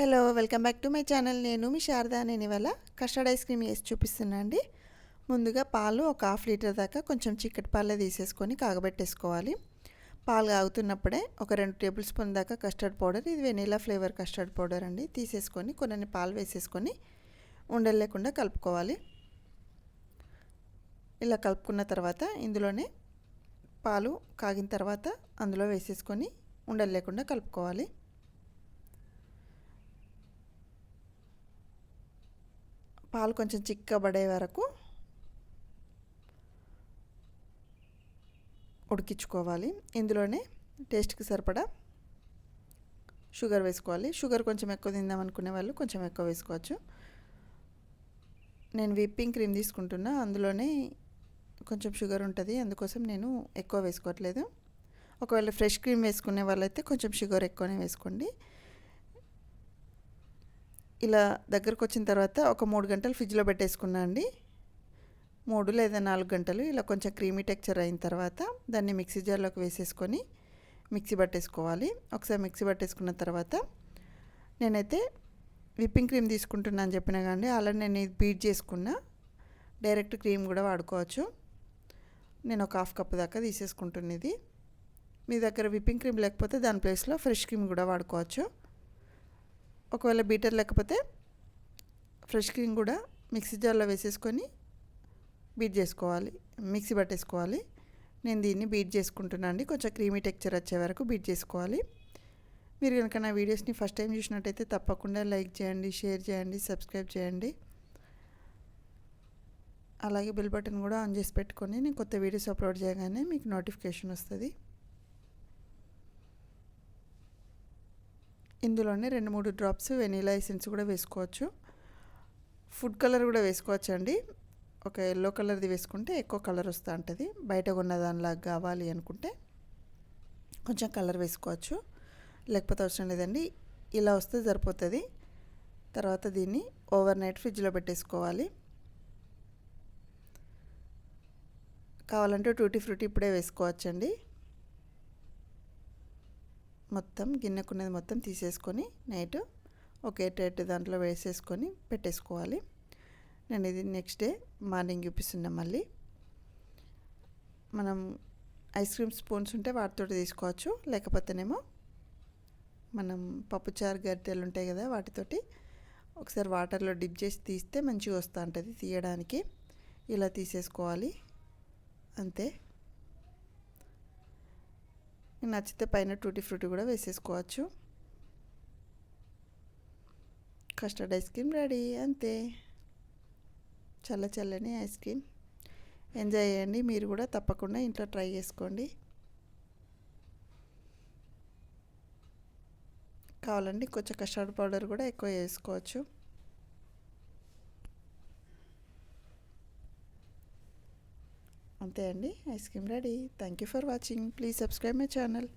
Hello welcome back to my channel. నేను మీ శారద నేను ఇవాళ కస్టర్డ్ ఐస్ క్రీమ్ వేసి చూపిస్తున్నా అండి. ముందుగా పాలు ఒక హాఫ్ లీటర్ దాకా కొంచెం చిక్కటి పాలే తీసేసుకొని కాగబెట్టేసుకోవాలి. పాలు కాగుతున్నప్పుడే ఒక రెండు టేబుల్ స్పూన్ దాకా కస్టర్డ్ పౌడర్ ఇది వెనీలా ఫ్లేవర్ కస్టర్డ్ పౌడర్ అండి తీసేసుకొని కొన్ని పాలు వేసేసుకొని ఉండలు లేకుండా కలుపుకోవాలి. ఇలా కలుపుకున్న తర్వాత ఇందులోనే పాలు కాగిన తర్వాత అందులో వేసేసుకొని ఉండలు లేకుండా కలుపుకోవాలి. పాలు కొంచెం చిక్కబడే వరకు ఉడికించుకోవాలి. ఇందులోనే టేస్ట్కి సరిపడా షుగర్ వేసుకోవాలి. షుగర్ కొంచెం ఎక్కువ తిందాం అనుకునే వాళ్ళు కొంచెం ఎక్కువ వేసుకోవచ్చు. నేను విప్పింగ్ క్రీమ్ తీసుకుంటున్నా. అందులోనే కొంచెం షుగర్ ఉంటుంది. అందుకోసం నేను ఎక్కువ వేసుకోవట్లేదు. ఒకవేళ ఫ్రెష్ క్రీమ్ వేసుకునే వాళ్ళైతే కొంచెం షుగర్ ఎక్కువనే వేసుకోండి. ఇలా దగ్గరకు వచ్చిన తర్వాత ఒక మూడు గంటలు ఫ్రిడ్జ్లో పెట్టేసుకున్నా అండి. మూడు లేదా నాలుగు గంటలు ఇలా కొంచెం క్రీమీ టెక్చర్ అయిన తర్వాత దాన్ని మిక్సీ జార్లోకి వేసేసుకొని మిక్సీ పట్టేసుకోవాలి. ఒకసారి మిక్సీ పట్టేసుకున్న తర్వాత నేనైతే విప్పింగ్ క్రీమ్ తీసుకుంటున్నాను చెప్పిన చెప్పినా కానీ అలా నేను ఇది బీట్ చేసుకున్నా. డైరెక్ట్ క్రీమ్ కూడా వాడుకోవచ్చు. నేను ఒక హాఫ్ కప్ దాకా తీసేసుకుంటున్నది. మీ దగ్గర విప్పింగ్ క్రీమ్ లేకపోతే దాని ప్లేస్లో ఫ్రెష్ క్రీమ్ కూడా వాడుకోవచ్చు. ఒకవేళ బీటర్ లేకపోతే ఫ్రెష్ క్రీమ్ కూడా మిక్సీ జార్లో వేసేసుకొని బీట్ చేసుకోవాలి. మిక్సీ పట్టేసుకోవాలి. నేను దీన్ని బీట్ చేసుకుంటున్నా అండి. కొంచెం క్రీమీ టెక్చర్ వచ్చే వరకు బీట్ చేసుకోవాలి. మీరు కనుక నా వీడియోస్ని ఫస్ట్ టైం చూసినట్టయితే తప్పకుండా లైక్ చేయండి షేర్ చేయండి సబ్స్క్రైబ్ చేయండి. అలాగే బెల్ బటన్ కూడా ఆన్ చేసి పెట్టుకొని నేను కొత్త వీడియోస్ అప్లోడ్ చేయగానే మీకు నోటిఫికేషన్ వస్తుంది. ఇందులోనే రెండు మూడు డ్రాప్స్ వెనీలా ఎసెన్స్ కూడా వేసుకోవచ్చు. ఫుడ్ కలర్ కూడా వేసుకోవచ్చు అండి ఒక ఎల్లో కలర్ది వేసుకుంటే ఎక్కువ కలర్ వస్తూ ఉంటుంది బయట కొన్న దానిలాగా కావాలి అనుకుంటే కొంచెం కలర్ వేసుకోవచ్చు. లేకపోతే అవసరం లేదండి. ఇలా వస్తే సరిపోతుంది. తర్వాత దీన్ని ఓవర్ నైట్ ఫ్రిడ్జ్లో పెట్టేసుకోవాలి. కావాలంటే టూటీ ఫ్రూటీ ఇప్పుడే వేసుకోవచ్చండి. మొత్తం గిన్నెకున్నది మొత్తం తీసేసుకొని నైట్ ఒకే టైట్ దాంట్లో వేసేసుకొని పెట్టేసుకోవాలి. నేను ఇది నెక్స్ట్ డే మార్నింగ్ చూపిస్తున్నా మళ్ళీ. మనం ఐస్ క్రీమ్ స్పూన్స్ ఉంటే వాటితో తీసుకోవచ్చు లేకపోతేనేమో మనం పప్పుచారు గరిటెలు ఉంటాయి కదా వాటితోటి ఒకసారి వాటర్లో డిప్ చేసి తీస్తే మంచిగా వస్తూ ఉంటుంది తీయడానికి. ఇలా తీసేసుకోవాలి. అంతే. నచ్చితే పైన టూటీ ఫ్రూటీ కూడా వేసేసుకోవచ్చు. కస్టర్డ్ ఐస్ క్రీమ్ రెడీ అంతే. చల్ల చల్లని ఐస్ క్రీమ్. ఎంజాయ్ చేయండి మీరు కూడా తప్పకుండా ఇంట్లో ట్రై చేసుకోండి. కావాలండి కొంచెం కస్టర్డ్ పౌడర్ కూడా ఎక్కువ వేసుకోవచ్చు. అంతే అండి ice cream ready. Thank you for watching please subscribe my channel